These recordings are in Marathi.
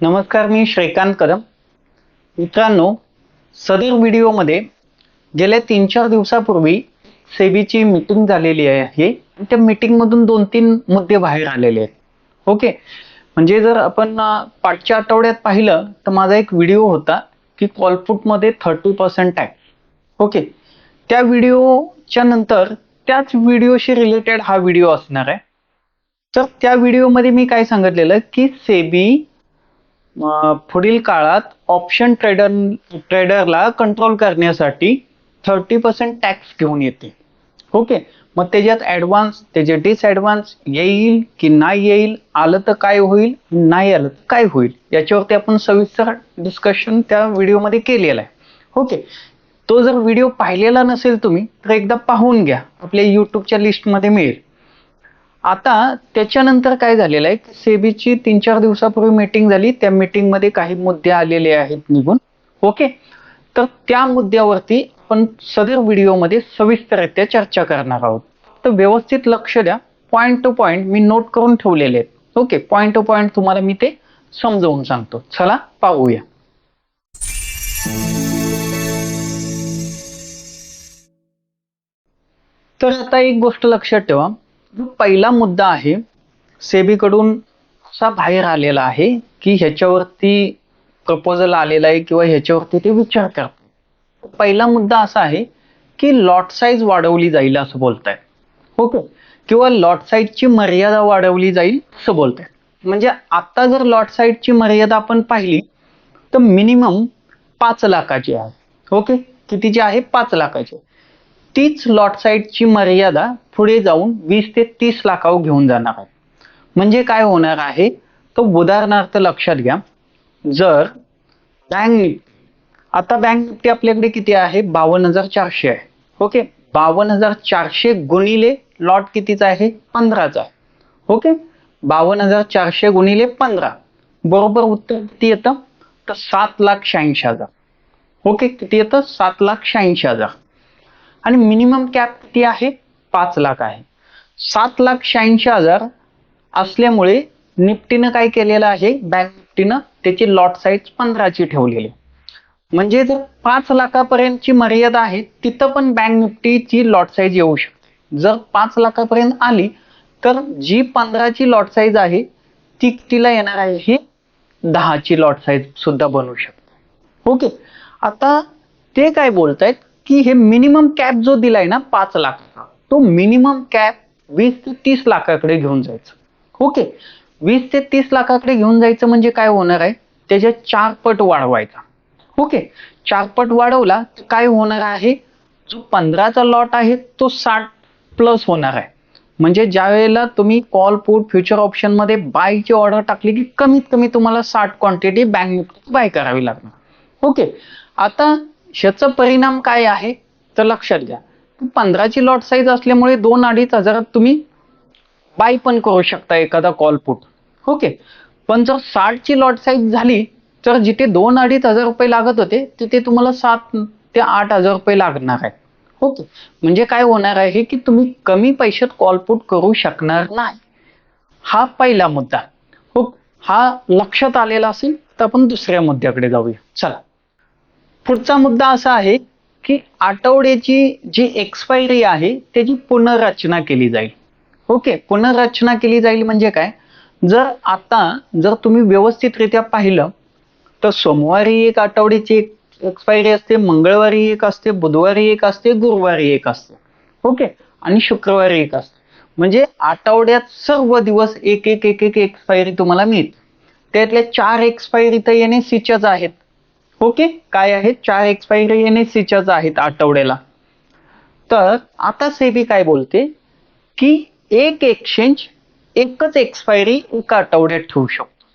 नमस्कार मी श्रीकांत कदम. मित्रांनो सदर व्हिडिओमध्ये गेल्या तीन चार दिवसापूर्वी सेबीची मीटिंग झालेली आहे. त्या मीटिंगमधून दोन तीन मुद्दे बाहेर आलेले आहेत. ओके? म्हणजे जर आपण पाठच्या आठवड्यात पाहिलं तर माझा एक व्हिडिओ होता की कॉलफूटमध्ये थर्टी पर्सेंट टॅक्स ओके? त्या व्हिडिओच्या नंतर त्याच व्हिडिओशी रिलेटेड हा व्हिडिओ असणार आहे. तर त्या व्हिडिओमध्ये मी काय सांगितलेलं की सेबी पुढील काळात ऑप्शन ट्रेडर ट्रेडरला कंट्रोल करण्यासाठी थर्टी पर्सेंट टॅक्स घेऊन येते. ओके मग त्याच्यात ऍडव्हान्स त्याचे डिसॲडव्हान्स येईल की नाही येईल आलं तर काय होईल नाही आलं तर काय होईल याच्यावरती आपण सविस्तर डिस्कशन त्या व्हिडिओमध्ये केलेलं आहे. ओके तो जर व्हिडिओ पाहिलेला नसेल तुम्ही तर एकदा पाहून घ्या. आपल्या युट्यूबच्या लिस्टमध्ये मिळेल. आता त्याच्यानंतर काय झालेलं आहे? की सेबीची तीन चार दिवसापूर्वी मीटिंग झाली. त्या मीटिंगमध्ये काही मुद्दे आलेले आहेत निघून. ओके तर त्या मुद्द्यावरती आपण सदर व्हिडिओमध्ये सविस्तररित्या चर्चा करणार आहोत. तर व्यवस्थित लक्ष द्या. पॉईंट टू पॉईंट मी नोट करून ठेवलेले आहेत. ओके पॉईंट टू पॉईंट तुम्हाला मी ते समजावून सांगतो. चला पाहूया. तर आता एक गोष्ट लक्षात ठेवा. जो पहिला मुद्दा आहे सेबीकडून असा बाहेर आलेला आहे की ह्याच्यावरती प्रपोजल आलेला आहे किंवा ह्याच्यावरती ते विचार करतात. पहिला मुद्दा असा आहे की लॉट साईज वाढवली जाईल असं बोलतायत. ओके. किंवा लॉट साईजची मर्यादा वाढवली जाईल असं बोलतायत. म्हणजे आता जर लॉट साईजची मर्यादा आपण पाहिली तर मिनिमम पाच लाखाची आहे. ओके? कितीची आहे? पाच लाखाची तीच लॉट साईजची मर्यादा पुढे जाऊन वीस ते तीस लाखावर घेऊन जाणार आहे. म्हणजे काय होणार आहे? तर उदाहरणार्थ लक्षात घ्या. जर बँक निफ्टी आता बँक निफ्टी आपल्याकडे किती आहे? बावन्न हजार चारशे आहे. ओके बावन्न हजार चारशे गुणिले लॉट कितीचा आहे? पंधराचा आहे. ओके बावन्न हजार चारशे गुणिले पंधरा. बरोबर उत्तर किती येतं? तर सात लाख शहाऐंशी हजार. ओके किती येतं? सात लाख शहाऐंशी हजार. आणि मिनिमम कॅप किती आहे? पाच लाख आहे. सात लाख शहाऐंशी हजार असल्यामुळे निफ्टीनं काय केलेलं आहे? बँक निफ्टीनं त्याची लॉट साईज पंधराची ठेवलेली म्हणजे जर पाच लाखापर्यंतची मर्यादा आहे तिथं पण बँक निफ्टीची लॉट साईज येऊ शकते. जर पाच लाखापर्यंत आली तर जी पंधराची लॉट साईज आहे ती तिला येणार आहे? ही दहाची लॉट साईज सुद्धा बनवू शकते. ओके. आता ते काय बोलतायत? की हे मिनिमम कॅप जो दिलाय ना पाच लाख तो मिनिमम कॅप वीस ते तीस लाखाकडे घेऊन जायचं. ओके वीस ते तीस लाखाकडे घेऊन जायचं म्हणजे काय होणार आहे? त्याच्या चार पट वाढवायचा. ओके चार पट वाढवला तर काय होणार आहे? जो पंधराचा लॉट आहे तो साठ प्लस होणार आहे. म्हणजे ज्या वेळेला तुम्ही कॉल पुट फ्युचर ऑप्शनमध्ये बायची ऑर्डर टाकली की कमीत कमी तुम्हाला साठ क्वांटिटी बँक बाय करावी लागणार. ओके आता ह्याचा परिणाम काय आहे? तर लक्षात घ्या. पंधराची लॉट साईज असल्यामुळे दोन अडीच हजारात तुम्ही बाय पण करू शकता एखादा कॉल पुट ओके पण जर साठची लॉट साईज झाली तर जिथे दोन अडीच हजार रुपये लागत होते तिथे तुम्हाला सात ते आठ हजार रुपये लागणार आहे. ओके म्हणजे काय होणार आहे की तुम्ही कमी पैशात कॉल पुट करू शकणार नाही. हा पहिला मुद्दा. हो हा लक्षात आलेला असेल तर आपण दुसऱ्या मुद्द्याकडे जाऊया. चला. पुढचा मुद्दा असा आहे की आठवड्याची जी एक्सपायरी आहे त्याची पुनर्रचना केली जाईल. ओके पुनर्रचना केली जाईल म्हणजे काय? जर आता जर तुम्ही व्यवस्थितरित्या पाहिलं तर सोमवारी एक आठवड्याची एक एक्सपायरी असते मंगळवारी एक असते बुधवारी एक असते गुरुवारी एक असते. ओके आणि शुक्रवारी एक असते. म्हणजे आठवड्यात सर्व दिवस एक एक एक एक एक्सपायरी तुम्हाला मिळते. त्यातल्या चार एक्सपायरी तर एन सीच्याच आहेत. ओके? काय आहेत चार एक्सपायरी एन एस सीच्याच आहेत आठवड्याला. तर आता सेबी काय बोलते? की एक एक्सचेंज एकच एक्सपायरी एका आठवड्यात ठेवू शकतो.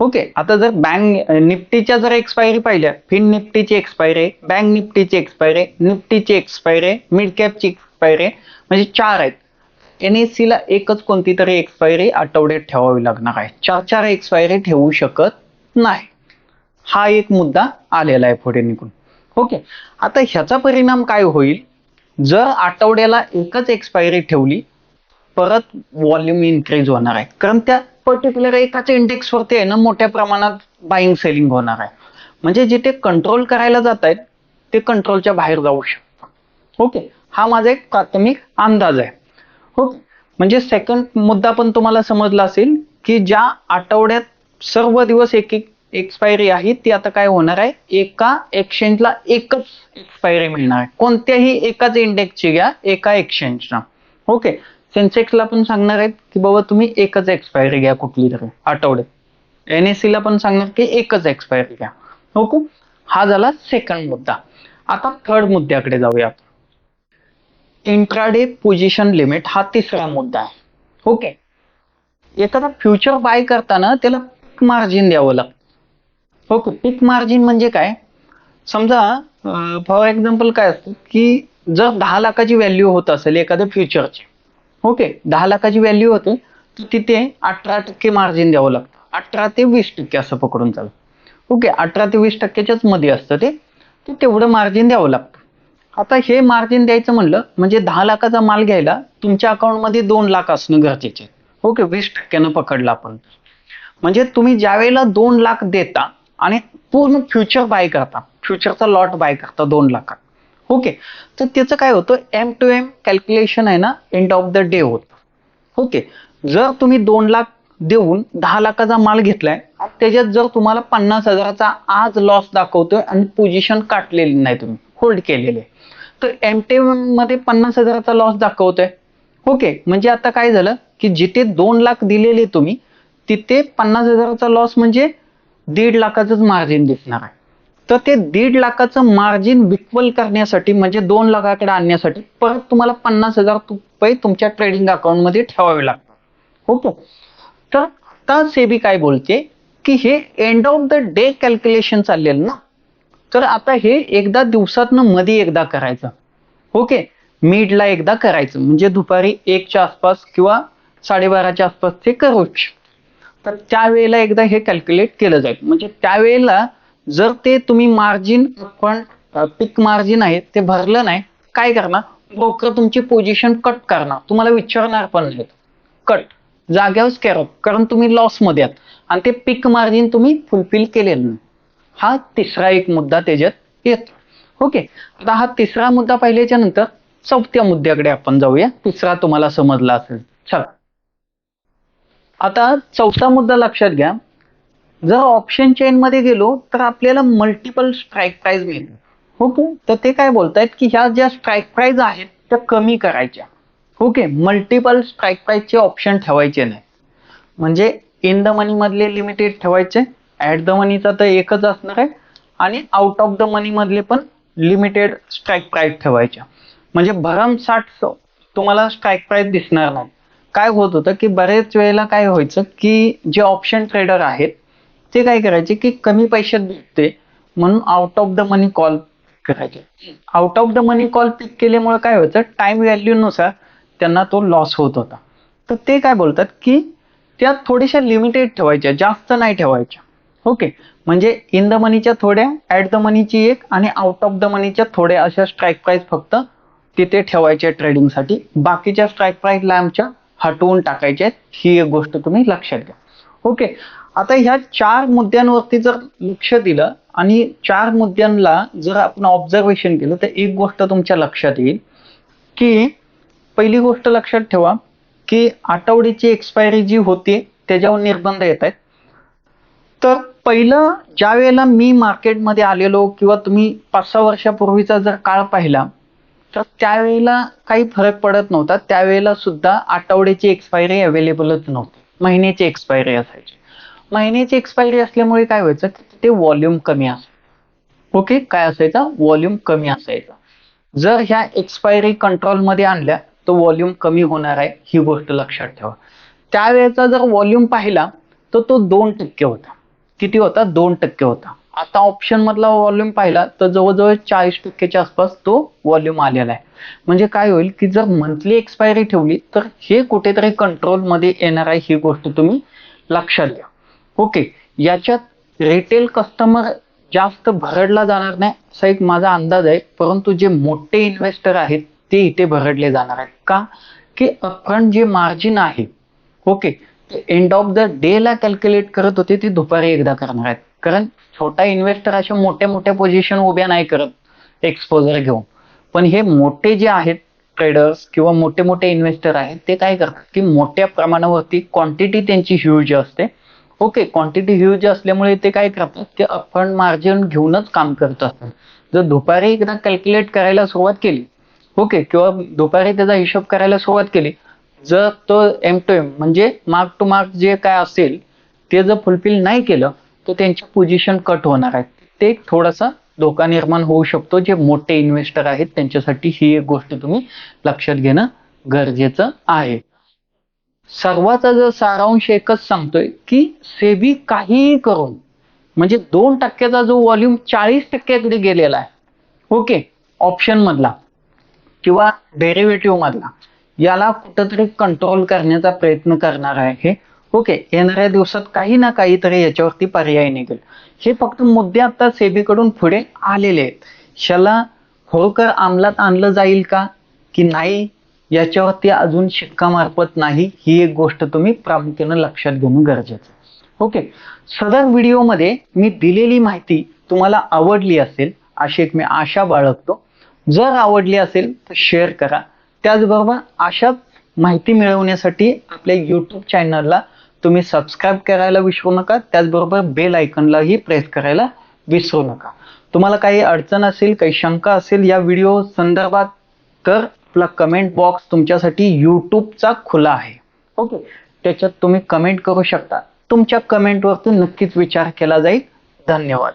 ओके? आता जर बँक निफ्टीच्या जर एक्सपायरी पाहिल्या फिन निफ्टीची एक्सपायरी आहे बँक निफ्टीची एक्सपायरी आहे निफ्टीची एक्सपायरी आहे मिड कॅपची एक्सपायरी आहे म्हणजे चार आहेत. एन एस ला एकच कोणती तरी एक्सपायरी आठवड्यात ठेवावी लागणार आहे. चार चार एक्सपायरी ठेवू शकत नाही. हा एक मुद्दा आलेला आहे पुढे निघून. ओके आता ह्याचा परिणाम काय होईल? जर आठवड्याला एकच एक्सपायरी ठेवली परत व्हॉल्यूम इन्क्रीज होणार आहे. कारण त्या पर्टिक्युलर एकाच इंडेक्सवरती आहे ना मोठ्या प्रमाणात बाईंग सेलिंग होणार आहे. म्हणजे जिथे कंट्रोल करायला जात आहेत ते कंट्रोलच्या बाहेर जाऊ शकतात. ओके हा माझा एक प्राथमिक अंदाज आहे. ओके म्हणजे सेकंड मुद्दा पण तुम्हाला समजला असेल की ज्या आठवड्यात सर्व दिवस एक एक एक्सपायरी आहे ती आता काय होणार आहे? एका एक्सचेंजला एकच एक्सपायरी मिळणार आहे. कोणत्याही एकाच इंडेक्सची घ्या एका एक्सचेंजला ओके सेन्सेक्सला पण सांगणार आहेत की बाबा तुम्ही एकच एक्सपायरी घ्या कुठली तरी आठवड्यात. एनएससी ला पण सांगणार की एकच एक्सपायरी घ्या. ओके हा झाला सेकंड मुद्दा. आता थर्ड मुद्द्याकडे जाऊया. इंट्राडे पोझिशन लिमिट हा तिसरा मुद्दा आहे. ओके एखादा फ्युचर बाय करताना त्याला मार्जिन द्यावं लागतं. हो, ओके पीक मार्जिन म्हणजे काय? समजा फॉर एक्झाम्पल काय असतं की जर दहा लाखाची व्हॅल्यू होत असेल एखाद्या फ्युचरची ओके दहा लाखाची व्हॅल्यू होते तर तिथे अठरा टक्के मार्जिन द्यावं लागतं. अठरा ते वीस टक्के असं पकडून चालू ओके अठरा ते वीस टक्क्याच्याच मध्ये असतं ते तेवढं मार्जिन द्यावं लागतं. आता हे मार्जिन द्यायचं म्हणलं म्हणजे दहा लाखाचा माल घ्यायला तुमच्या अकाउंटमध्ये दोन लाख असणं गरजेचे आहे. ओके वीस टक्क्यानं पकडलं आपण म्हणजे तुम्ही ज्या वेळेला दोन लाख देता आणि पूर्ण फ्युचर बाय करता. फ्युचरचा लॉट बाय करता दोन लाखात. ओके तर त्याचं काय होतं? एम टू एम कॅल्क्युलेशन आहे ना एंड ऑफ द डे होतं. ओके जर तुम्ही दोन लाख देऊन दहा लाखाचा माल घेतलाय त्याच्यात जर तुम्हाला पन्नास हजाराचा आज लॉस दाखवतोय आणि पोझिशन काटलेली नाही तुम्ही होल्ड केलेले तर एम टी मध्ये पन्नास हजाराचा लॉस दाखवतोय. ओके म्हणजे आता काय झालं? की जिथे दोन लाख दिलेले तुम्ही तिथे पन्नास हजाराचा लॉस म्हणजे दीड लाखाचंच मार्जिन दिसणार आहे. तर ते दीड लाखाचं मार्जिन विक्वल करण्यासाठी म्हणजे दोन लाखाकडे आणण्यासाठी परत तुम्हाला पन्नास हजार रुपये तुमच्या ट्रेडिंग अकाउंटमध्ये ठेवावे लागतात. ओके? तर आता सेबी काय बोलते? की हे end of the day calculation चाललेलं ना? तर आता हे एकदा दिवसातनं मध्ये एकदा करायचं. ओके? मिडला एकदा करायचं. म्हणजे दुपारी एकच्या आसपास किंवा साडेबाराच्या आसपास ते करूच. तर त्यावेळेला एकदा हे कॅल्क्युलेट केलं जाईल. म्हणजे त्यावेळेला जर ते तुम्ही मार्जिन पण पिक मार्जिन आहे ते भरलं नाही काय करणार? ब्रोकर तुमची पोझिशन कट करणार. तुम्हाला विचारणार पण नाही कट जाग्यावरच कॅरॉप कारण तुम्ही लॉसमध्ये आहात. आणि ते पिक मार्जिन तुम्ही फुलफिल केलेलं नाही. हा तिसरा एक मुद्दा त्याच्यात येतो. ओके आता हा तिसरा मुद्दा पाहिल्याच्या नंतर चौथ्या मुद्द्याकडे आपण जाऊया. तिसरा तुम्हाला समजला असेल. चला. आता चौथा मुद्दा लक्षात घ्या. जर ऑप्शन चेन मध्ये गेलो तर आपल्याला मल्टिपल स्ट्राईक प्राइस मिळेल. हो ओके तर ते काय बोलतायत की ह्या ज्या स्ट्राईक प्राइस आहेत त्या कमी करायच्या. ओके मल्टिपल स्ट्राईक प्राइसचे ऑप्शन ठेवायचे नाही. म्हणजे इन द मनी मधले लिमिटेड ठेवायचे ऍट द मनीचा तर एकच असणार आहे आणि आउट ऑफ द मनी मधले पण लिमिटेड स्ट्राईक प्राइस ठेवायच्या. म्हणजे भरमसाठ तुम्हाला स्ट्राईक प्राइस दिसणार नाही काय होत होतं की बरेच वेळेला काय व्हायचं की जे ऑप्शन ट्रेडर आहेत ते काय करायचे की कमी पैशात भेटते म्हणून out of the money call करायचे. Out of the money call pick केल्यामुळे काय व्हायचं? टाइम व्हॅल्यूनुसार त्यांना तो लॉस होत होता. तर ते काय बोलतात की त्या थोड्याशा लिमिटेड ठेवायच्या जास्त नाही ठेवायच्या. ओके म्हणजे इन द मनीच्या थोड्या ऍट द मनीची एक आणि आउट ऑफ द मनीच्या थोड्या अशा स्ट्राईक प्राईस फक्त तिथे ठेवायच्या ट्रेडिंगसाठी बाकीच्या स्ट्राईक प्राइस आमच्या हटवून टाकायचे आहेत ही एक गोष्ट तुम्ही लक्षात घ्या. ओके आता ह्या चार मुद्द्यांवरती जर लक्ष दिलं आणि चार मुद्द्यांना जर आपण ऑब्झर्वेशन केलं तर एक गोष्ट तुमच्या लक्षात येईल की पहिली गोष्ट लक्षात ठेवा की आठवड्याची एक्सपायरी जी होती त्याच्यावर निर्बंध येत आहेत. तर पहिलं ज्या वेळेला मी मार्केटमध्ये आलेलो किंवा तुम्ही पाच सहा वर्षापूर्वीचा जर काळ पाहिला तर त्यावेळेला काही फरक पडत नव्हता. त्यावेळेला सुद्धा आठवड्याची एक्सपायरी अवेलेबलच नव्हती. महिन्याची एक्सपायरी असायची. महिन्याची एक्सपायरी असल्यामुळे काय व्हायचं? ते व्हॉल्यूम कमी असायचं. ओके काय असायचा? व्हॉल्यूम कमी असायचा. जर ह्या एक्सपायरी कंट्रोलमध्ये आणल्या तर व्हॉल्यूम कमी होणार आहे ही गोष्ट लक्षात ठेवा. त्यावेळेचा जर व्हॉल्यूम पाहिला तर तो दोन टक्के होता. किती होता? दोन टक्के होता. आता ऑप्शन मधला व्हॉल्यूम पाहिला तर जवळजवळ चाळीस टक्क्याच्या आसपास तो व्हॉल्यूम आलेला आहे. म्हणजे काय होईल की जर मंथली एक्सपायरी ठेवली तर हे कुठेतरी कंट्रोलमध्ये येणार आहे ही गोष्ट तुम्ही लक्षात घ्या. ओके याच्यात रिटेल कस्टमर जास्त भरडला जाणार नाही असा एक माझा अंदाज आहे परंतु जे मोठे इन्व्हेस्टर आहेत ते इथे भरडले जाणार आहेत. का? की अपफ्रंट जे मार्जिन आहे okay end of the day ला कॅल्क्युलेट करत होते ते दुपारी एकदा करणार आहेत. कारण छोटा इन्व्हेस्टर अशा मोठ्या मोठ्या पोझिशन उभ्या नाही करत एक्सपोजर घेऊन. पण हे मोठे जे आहेत ट्रेडर्स किंवा मोठे मोठे इन्व्हेस्टर आहेत ते काय करतात की मोठ्या प्रमाणावरती क्वांटिटी त्यांची ह्यूज असते. ओके क्वांटिटी ह्यूज असल्यामुळे ते काय करतात ते अपंड मार्जिन घेऊनच काम करत असतात. जर दुपारी एकदा कॅल्क्युलेट करायला सुरुवात केली ओके किंवा दुपारी त्याचा हिशोब करायला सुरुवात केली जर तो एम टू एम म्हणजे मार्क टू मार्क जे काय असेल ते जर फुलफिल नाही केलं तर त्यांची पोझिशन कट होणार आहे. ते एक थोडासा धोका निर्माण होऊ शकतो जे मोठे इन्व्हेस्टर आहेत त्यांच्यासाठी ही एक गोष्ट तुम्ही लक्षात घेणं गरजेचं आहे. सर्वाचा जर सारांश एकच सांगतोय की सेबी काहीही करून म्हणजे दोन टक्क्याचा जो व्हॉल्यूम चाळीस टक्क्याकडे गेलेला आहे. ओके ऑप्शन मधला किंवा डेरिव्हेटिव्ह मधला याला कुठंतरी कंट्रोल करण्याचा प्रयत्न करणार आहे ओके येणाऱ्या दिवसात काही ना काहीतरी याच्यावरती पर्याय निघेल. हे फक्त मुद्दे आता सेबीकडून पुढे आलेले आहेत. शाला होळकर अंमलात आणलं जाईल का? की नाही? याच्यावरती अजून शिक्का मारपत नाही. ही एक गोष्ट तुम्ही प्रामुख्यानं लक्षात घेणं गरजेचं ओके सदर व्हिडिओमध्ये मी दिलेली माहिती तुम्हाला आवडली असेल अशी एक मी आशा बाळगतो. जर आवडली असेल तर शेअर करा. त्याचबरोबर अशाच माहिती मिळवण्यासाठी आपल्या यूट्यूब चॅनलला तुम्ही सबस्क्राईब करायला विसरू नका त्याचबरोबर बेल आयकनलाही प्रेस करायला विसरू नका. तुम्हाला काही अडचण असेल काही शंका असेल या व्हिडिओ संदर्भात तर आपला कमेंट बॉक्स तुमच्यासाठी यूट्यूबचा खुला आहे. ओके त्याच्यात तुम्ही कमेंट करू शकता. तुमच्या कमेंटवरती नक्कीच विचार केला जाईल. धन्यवाद.